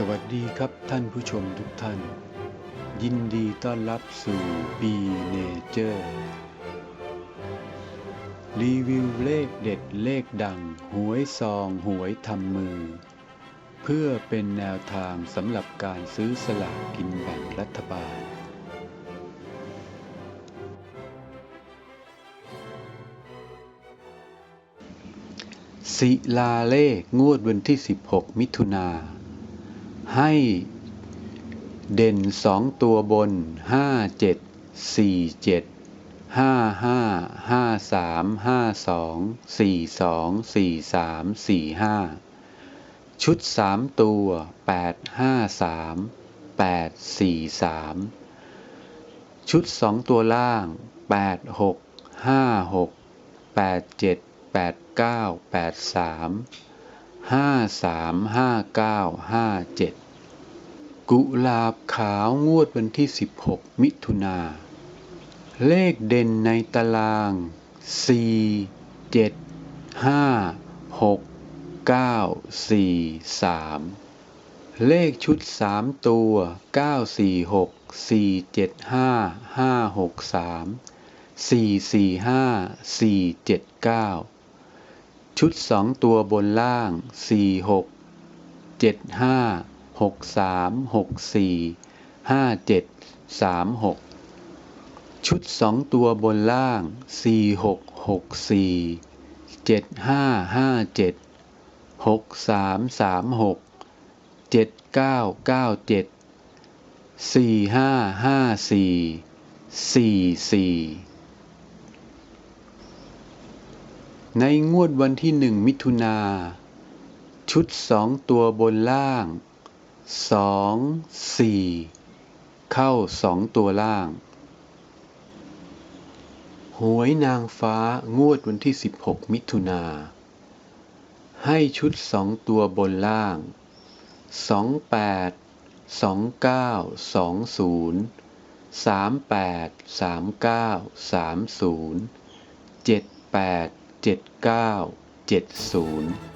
สวัสดีครับท่านผู้ชมทุกท่าน ยินดีต้อนรับสู่ปีเนเจอร์รีวิวเลขเด็ดเลขดัง หวยซองหวยทำมือ เพื่อเป็นแนวทางสำหรับการซื้อสลากกินแบ่งรัฐบาล ศิลาเลขงวดวันที่ 16 มิถุนา ให้ เด่นสองตัวบนห้าเจ็ดสี่เจ็ดห้าห้าห้าสามห้าสองสี่สองสี่สามสี่ห้าชุดสามตัวแปดห้าสามแปดสี่สามชุดสองตัวล่างแปดหกห้าหกแปดเจ็ดแปดเก้าแปดสามห้าสามห้าเก้าห้าเจ็ด กุหลาบขาวงวดวันที่ 16 มิถุนา เลขเด่นในตาราง 4 7 5 6 9 4 3 เลขชุด 3 ตัว 9 4 6 4 7 5 5 6 3 4 4 5 4 7 9 ชุด 2 ตัวบนล่าง 4 6 7 5 หกสามหกสี่ห้าเจ็ดสามหกชุดสองตัวบนล่างสี่หกหกสี่เจ็ดห้าห้าเจ็ดหกสามสามหกเจ็ดเก้าเก้าเจ็ดสี่ห้าห้าสี่สี่สี่ในงวดวันที่หนึ่งมิถุนาชุดสองตัวบนล่าง สองสี่เข้าสองตัวล่าง หวยนางฟ้างวดวันที่ 16 มิถุนา ให้ชุดสองตัวบนล่าง 28 29 20 38 39 30 78 79 70